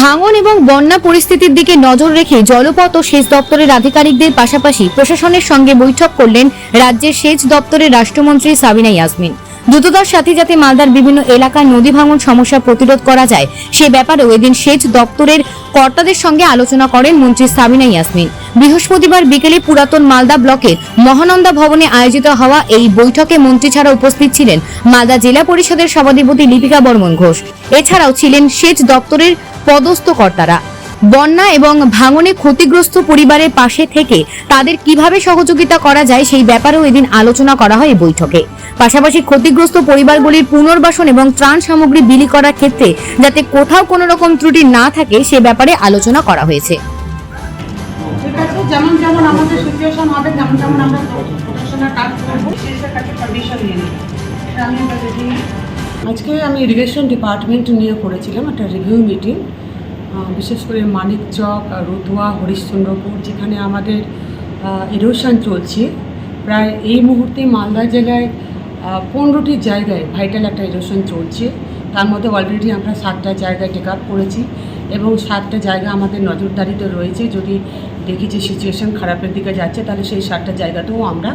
ভাঙন এবং বন্যা পরিস্থিতির দিকে নজর রেখে জলপথ ও সেচ দপ্তরের আধিকারিকদের পাশাপাশি প্রশাসনের সঙ্গে বৈঠক করলেন রাজ্যের সেচ দপ্তরের রাষ্ট্রমন্ত্রী সাবিনা ইয়াসমিন। দ্রুততার সাথে যাতে মালদার বিভিন্ন এলাকায় নদী ভাঙন সমস্যা প্রতিরোধ করা যায়, সে ব্যাপারেও এদিন সেচ দপ্তরের কর্তাদের সঙ্গে আলোচনা করেন মন্ত্রী সাবিনা ইয়াসমিন। বৃহস্পতিবার বিকেলে পুরাতন মালদা ব্লকের মহানন্দা ভবনে আয়োজিত হওয়া এই বৈঠকে মন্ত্রী ছাড়া উপস্থিত ছিলেন মালদা জেলা পরিষদের সভাধিপতি লিপিকা বর্মন ঘোষ। এছাড়াও ছিলেন সেচ দপ্তরের পদস্থ কর্তারা বন্যা এবং ভাঙনে ক্ষতিগ্রস্ত পরিবারের পাশে থেকে তাদের কীভাবে সহযোগিতা করা যায় সেই ব্যাপারেও এদিন আলোচনা করা হয় এই বৈঠকে। পাশাপাশি ক্ষতিগ্রস্ত পরিবারগুলির পুনর্বাসন এবং ত্রাণ সামগ্রী বিলি করার ক্ষেত্রে যাতে কোথাও কোনো রকম ত্রুটি না থাকে সে ব্যাপারে আলোচনা করা হয়েছে। আমাদের আজকে আমি ইরিগেশন ডিপার্টমেন্ট নিয়ে করেছিলাম একটা রিভিউ মিটিং বিশেষ করে মানিকচক আর রতুয়া, হরিশ্চন্দ্রপুর, যেখানে আমাদের ইরোশন চলছে। প্রায় এই মুহূর্তে মালদা জেলায় পনেরোটি জায়গায় ভাইটাল একটা ইরোশন চলছে। তার মধ্যে অলরেডি আমরা সাতটা জায়গায় টেক আপ করেছি এবং সাতটা জায়গা আমাদের নজরদারিতে রয়েছে। যদি দেখি যে সিচুয়েশন খারাপের দিকে যাচ্ছে, তাহলে সেই সাতটা জায়গাতেও আমরা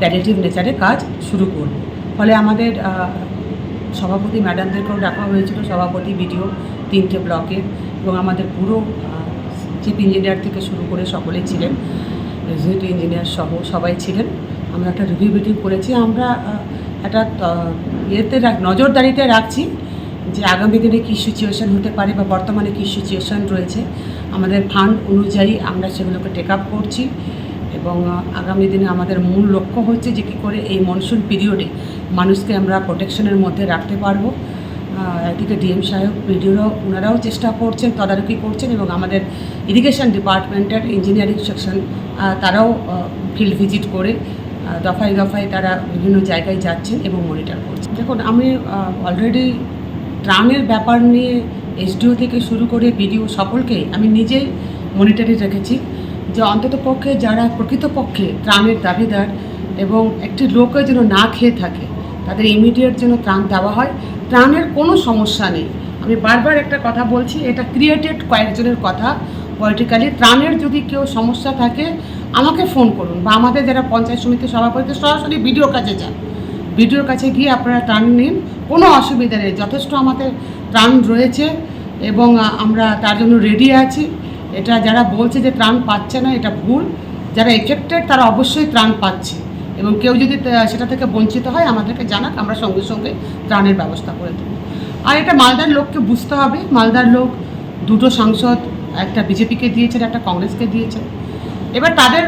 প্যারেটিভ নেচারে কাজ শুরু করব। ফলে আমাদের সভাপতি ম্যাডামদেরকেও ডাকা হয়েছিল, সভাপতি বিডিও তিনটে ব্লকে এবং আমাদের পুরো চিফ ইঞ্জিনিয়ার থেকে শুরু করে সকলেই ছিলেন রেজিডেন্ট ইঞ্জিনিয়ার সহ সবাই ছিলেন। আমরা একটা রিভিউ মিটিং করেছি, আমরা একটা ইয়েতে নজরদারিতে রাখছি যে আগামী দিনে কী সিচুয়েশন হতে পারে বা বর্তমানে কী সিচুয়েশন রয়েছে। আমাদের ফান্ড অনুযায়ী আমরা সেগুলোকে টেক আপ করছি। এবং আগামী দিনে আমাদের মূল লক্ষ্য হচ্ছে যে কী করে এই মনসুন পিরিয়ডে মানুষকে আমরা প্রোটেকশনের মধ্যে রাখতে পারব। আহ, একদিকে ডিএম সাহেব ভিডিওরাও ওনারাও চেষ্টা করছেন তদারকি করছেন এবং আমাদের ইরিগেশন ডিপার্টমেন্টের ইঞ্জিনিয়ারিং সেকশন তারাও ফিল্ড ভিজিট করে দফায় দফায় তারা বিভিন্ন জায়গায় যাচ্ছেন এবং মনিটর করছেন। দেখুন আমি অলরেডি ত্রাণের ব্যাপার নিয়ে এসডিও থেকে শুরু করে বিডিও সকলকে আমি নিজেই মনিটরে রেখেছি। যে অন্তত পক্ষে যারা প্রকৃতপক্ষে ত্রাণের দাবিদার এবং একটি লোকে যেন না খেয়ে থাকে, তাদের ইমিডিয়েট যেন ত্রাণ দেওয়া হয়, ত্রাণের কোনো সমস্যা নেই। আমি বারবার একটা কথা বলছি, এটা ক্রিয়েটেড কয়েকজনের কথা পলিটিক্যালি ত্রাণের যদি কেউ সমস্যা থাকে, আমাকে ফোন করুন বা আমাদের যারা পঞ্চায়েত সমিতির সভাপতি, সরাসরি ভিডিওর কাছে যান। ভিডিওর কাছে গিয়ে আপনারা ত্রাণ নিন, কোনো অসুবিধা নেই। যথেষ্ট আমাদের ত্রাণ রয়েছে এবং আমরা তার জন্য রেডি আছি। এটা যারা বলছে যে ত্রাণ পাচ্ছে না, এটা ভুল। যারা এফেক্টেড, তারা অবশ্যই ত্রাণ পাচ্ছে। এবং কেউ যদি সেটা থেকে বঞ্চিত হয়, আমাদেরকে জানাক, আমরা সঙ্গে সঙ্গে ত্রাণের ব্যবস্থা করে দেবো। আর এটা মালদার লোককে বুঝতে হবে। মালদার লোক দুটো সাংসদ, একটা বিজেপিকে দিয়েছেন, একটা কংগ্রেসকে দিয়েছেন। এবার তাদের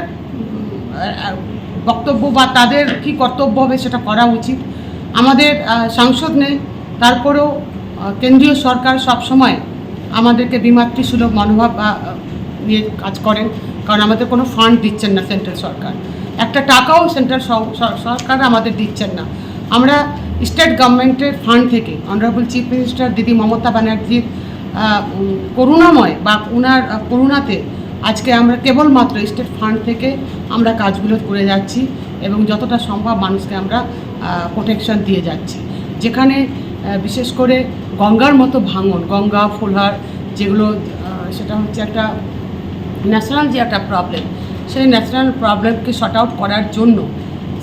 বক্তব্য বা তাদের কি কর্তব্য হবে সেটা করা উচিত। আমাদের সাংসদ নেই, তারপরেও কেন্দ্রীয় সরকার সব সময় আমাদেরকে বিমাতৃসুলভ মনোভাব আহ, নিয়ে কাজ করেন। কারণ আমাদের কোনো ফান্ড দিচ্ছেন না সেন্ট্রাল সরকার। একটা টাকাও সেন্ট্রাল সরকার আমাদের দিচ্ছেন না। আমরা স্টেট গভর্নমেন্টের ফান্ড থেকে অনারেবল চিফ মিনিস্টার দিদি মমতা ব্যানার্জির করুণাময় বা ওনার করুণাতে আজকে আমরা কেবলমাত্র স্টেট ফান্ড থেকে আমরা কাজগুলো করে যাচ্ছি এবং যতটা সম্ভব মানুষকে আমরা প্রোটেকশন দিয়ে যাচ্ছি। যেখানে বিশেষ করে গঙ্গার মতো ভাঙন, গঙ্গা, ফুলহার যেগুলো সেটা হচ্ছে একটা ন্যাশনাল যে একটা প্রবলেম সেই ন্যাশনাল প্রবলেমকে শর্ট আউট করার জন্য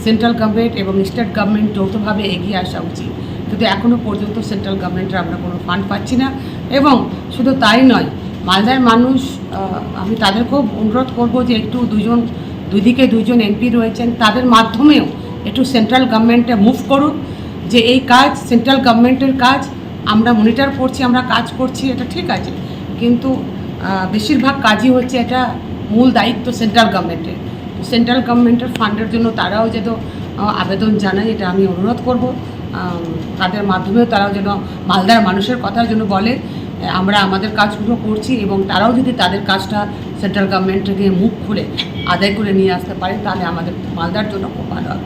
সেন্ট্রাল গভর্নমেন্ট এবং স্টেট গভর্নমেন্ট যৌথভাবে এগিয়ে আসা উচিত। কিন্তু এখনও পর্যন্ত সেন্ট্রাল গভর্নমেন্টের আমরা কোনো ফান্ড পাচ্ছি না এবং শুধু তাই নয়, মালদার মানুষ আমি তাদেরকেও অনুরোধ করব যে একটু দুজন, দুদিকে দুজন এমপি রয়েছেন, তাদের মাধ্যমেও একটু সেন্ট্রাল গভর্নমেন্টে মুভ করুক। যে এই কাজ সেন্ট্রাল গভর্নমেন্টের কাজ, আমরা মনিটর করছি, আমরা কাজ করছি, এটা ঠিক আছে। কিন্তু বেশিরভাগ কাজই হচ্ছে এটা মূল দায়িত্ব সেন্ট্রাল গভর্নমেন্টের সেন্ট্রাল গভর্নমেন্টের ফান্ডের জন্য তারাও যেন আবেদন জানায়, এটা আমি অনুরোধ করব। তাদের মাধ্যমেও তারাও যেন মালদার মানুষের কথা যেন বলে। আমরা আমাদের কাজগুলো করছি এবং তারাও যদি তাদের কাজটা সেন্ট্রাল গভর্নমেন্ট থেকে মুখ খুলে আদায় করে নিয়ে আসতে পারে, তাহলে আমাদের মালদার জন্য খুব ভালো হবে।